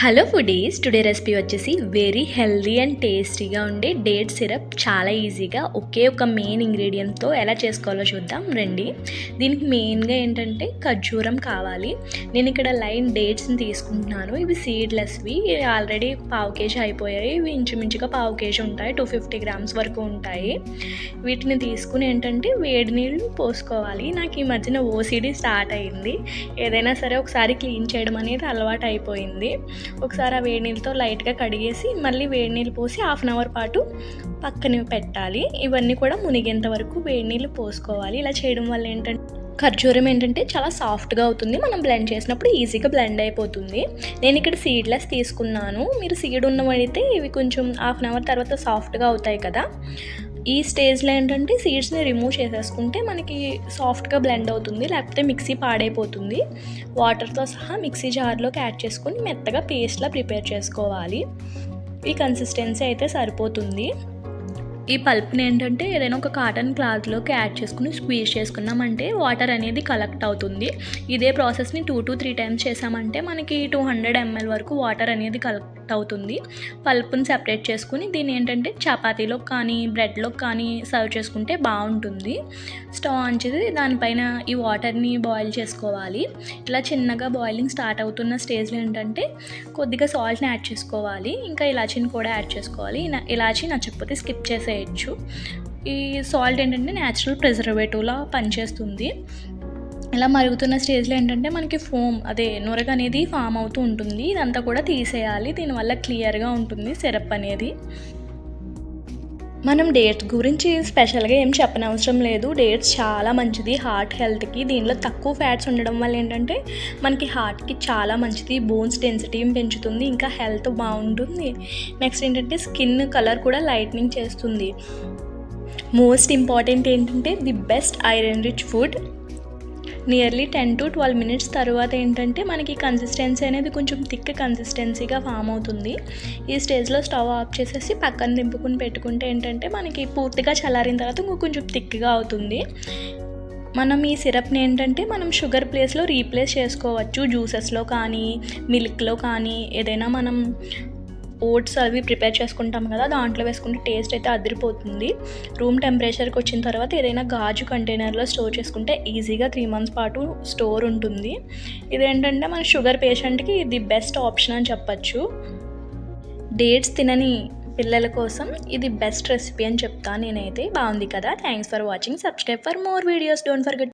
Hello foodies today recipe వచ్చేసి very healthy and టేస్టీగా ఉండే డేట్ సిరప్ చాలా ఈజీగా ఒకే ఒక మెయిన్ ఇంగ్రీడియంట్తో ఎలా చేసుకోవాలో చూద్దాం. రండి. దీనికి మెయిన్గా ఏంటంటే ఖర్జూరం కావాలి. నేను ఇక్కడ లైన్ డేట్స్ని తీసుకుంటున్నాను. ఇవి సీడ్లెస్వి ఆల్రెడీ పావు కేజీ అయిపోయాయి. ఇవి ఇంచుమించుగా పావు కేజీ ఉంటాయి. టూ ఫిఫ్టీ గ్రామ్స్ వరకు ఉంటాయి. వీటిని తీసుకుని ఏంటంటే వేడి నీళ్ళు పోసుకోవాలి. నాకు ఈ మధ్యన ఓసీడీ స్టార్ట్ అయింది. ఏదైనా సరే ఒకసారి క్లీన్ చేయడం అనేది అలవాటు అయిపోయింది. ఒకసారి ఆ వేడి నీళ్ళతో లైట్గా కడిగేసి మళ్ళీ వేడి నీళ్ళు పోసి హాఫ్ అన్ అవర్ పాటు పక్కన పెట్టాలి. ఇవన్నీ కూడా మునిగేంత వరకు వేడి నీళ్ళు పోసుకోవాలి. ఇలా చేయడం వల్ల ఏంటంటే ఖర్జూరం ఏంటంటే చాలా సాఫ్ట్గా అవుతుంది. మనం బ్లెండ్ చేసినప్పుడు ఈజీగా బ్లెండ్ అయిపోతుంది. నేను ఇక్కడ సీడ్లెస్ తీసుకున్నాను. మీరు సీడ్ ఉన్నవైతే ఇవి కొంచెం హాఫ్ అన్ అవర్ తర్వాత సాఫ్ట్గా అవుతాయి కదా. ఈ స్టేజ్లో ఏంటంటే సీడ్స్ని రిమూవ్ చేసేసుకుంటే మనకి సాఫ్ట్గా బ్లెండ్ అవుతుంది లేకపోతే మిక్సీ పాడైపోతుంది. వాటర్తో సహా మిక్సీ జార్లోకి యాడ్ చేసుకుని మెత్తగా పేస్ట్లా ప్రిపేర్ చేసుకోవాలి. ఈ కన్సిస్టెన్సీ అయితే సరిపోతుంది. ఈ పల్ప్ని ఏంటంటే ఏదైనా ఒక కాటన్ క్లాత్లోకి యాడ్ చేసుకుని స్క్వీజ్ చేసుకున్నామంటే వాటర్ అనేది కలెక్ట్ అవుతుంది. ఇదే ప్రాసెస్ని టూ టు త్రీ టైమ్స్ చేసామంటే మనకి టూ హండ్రెడ్ ఎంఎల్ వరకు వాటర్ అనేది కలెక్ట్ అవుతుంది. పల్ప్ని సెపరేట్ చేసుకుని దీన్ని ఏంటంటే చపాతీలో కానీ బ్రెడ్లో కానీ సర్వ్ చేసుకుంటే బాగుంటుంది. స్టవ్ ఆన్ చేసి దానిపైన ఈ వాటర్ని బాయిల్ చేసుకోవాలి. ఇలా చిన్నగా బాయిలింగ్ స్టార్ట్ అవుతున్న స్టేజ్లో ఏంటంటే కొద్దిగా సాల్ట్ని యాడ్ చేసుకోవాలి. ఇంకా ఇలాచీని కూడా యాడ్ చేసుకోవాలి. ఇలాచీ నచ్చకపోతే స్కిప్ చేసేయచ్చు. ఈ సాల్ట్ ఏంటంటే న్యాచురల్ ప్రిజర్వేటివ్లా పనిచేస్తుంది. ఇలా మరుగుతున్న స్టేజ్లో ఏంటంటే మనకి ఫోమ్ అదే నురగ అనేది ఫామ్ అవుతూ ఉంటుంది. ఇదంతా కూడా తీసేయాలి. దీనివల్ల క్లియర్గా ఉంటుంది సిరప్ అనేది. మనం డేట్స్ గురించి స్పెషల్గా ఏం చెప్పనవసరం లేదు. డేట్స్ చాలా మంచిది. హార్ట్ హెల్త్కి దీనిలో తక్కువ ఫ్యాట్స్ ఉండడం వల్ల ఏంటంటే మనకి హార్ట్కి చాలా మంచిది. బోన్స్ డెన్సిటీని పెంచుతుంది. ఇంకా హెల్త్ బాగుంటుంది. నెక్స్ట్ ఏంటంటే స్కిన్ కలర్ కూడా లైట్నింగ్ చేస్తుంది. మోస్ట్ ఇంపార్టెంట్ ఏంటంటే the best iron rich food. Nearly ten to twelve minutes తర్వాత ఏంటంటే మనకి కన్సిస్టెన్సీ అనేది కొంచెం థిక్ కన్సిస్టెన్సీగా ఫామ్ అవుతుంది. ఈ స్టేజ్లో స్టవ్ ఆఫ్ చేసేసి పక్కన దింపుకుని పెట్టుకుంటే ఏంటంటే మనకి పూర్తిగా చల్లారిన తర్వాత ఇంకో కొంచెం థిక్గా అవుతుంది. మనం ఈ సిరప్ని ఏంటంటే మనం షుగర్ ప్లేస్లో రీప్లేస్ చేసుకోవచ్చు. జ్యూసెస్లో కానీ మిల్క్లో కానీ ఏదైనా మనం ఓట్స్ అవి ప్రిపేర్ చేసుకుంటాం కదా దాంట్లో వేసుకుంటే టేస్ట్ అయితే అదిరిపోతుంది. రూమ్ టెంపరేచర్కి వచ్చిన తర్వాత ఏదైనా గాజు కంటైనర్లో స్టోర్ చేసుకుంటే ఈజీగా త్రీ మంత్స్ పాటు స్టోర్ ఉంటుంది. ఇదేంటంటే మన షుగర్ పేషెంట్కి ఇది బెస్ట్ ఆప్షన్ అని చెప్పచ్చు. డేట్స్ తినని పిల్లల కోసం ఇది బెస్ట్ రెసిపీ అని చెప్తాను నేనైతే. బాగుంది కదా? Thanks for watching. Subscribe for more videos. Don't forget